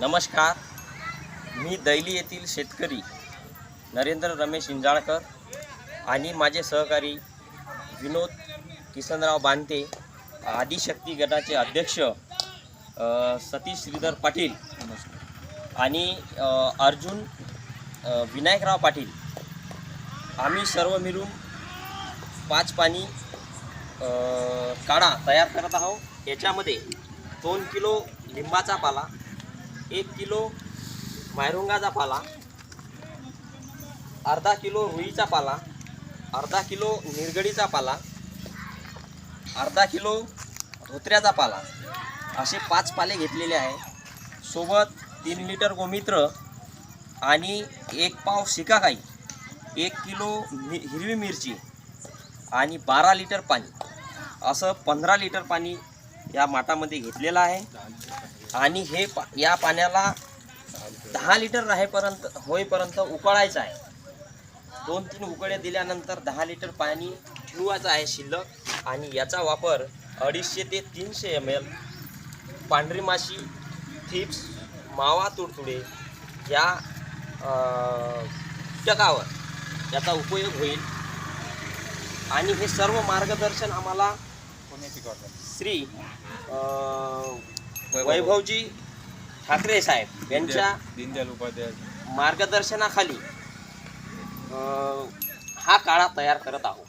नमस्कार. मी दैली येथील शेतकरी नरेंद्र रमेश इंजाळकर आणि माझे सहकारी विनोद किसनराव बांते आदिशक्ती गटाचे अध्यक्ष सतीश श्रीधर पाटील आणि अर्जुन विनायकराव पाटील. आम्ही सर्व मिळून पाच पाणी काढा तयार करत आहोत. याच्यामध्ये दोन किलो लिंबाचा पाला एक किलो मायरुंगाचा पाला अर्धा किलो रुईचा पाला अर्धा किलो निरगडीचा पाला अर्धा किलो धोत्र्याचा पाला. असे पाच पाले घेतलेले आहे. सोबत तीन लिटर गोमित्र आणि एक पाव शिकाकाई एक किलो मि हिरवी मिरची आणि बारा लिटर पाणी. असं पंधरा लिटर पाणी या माठामध्ये घेतलेला आहे. आणि हे पा या पाण्याला दहा लिटर राहेपर्यंत होईपर्यंत उकळायचं आहे. दोन तीन उकळ्या दिल्यानंतर दहा लिटर पाणी ठेवायचं आहे शिल्लक. आणि याचा वापर अडीचशे ते तीनशे एम एल पांढरी माशी थिप्स मावा तुडतुडे या अं, कीटकावर याचा उपयोग होईल. आणि हे सर्व मार्गदर्शन आम्हाला श्री अं, वैभवजी ठाकरे साहेब यांच्या दीनदयाल उपाध्याय. मार्गदर्शनाखाली अं, हा काळा तयार करत आहोत.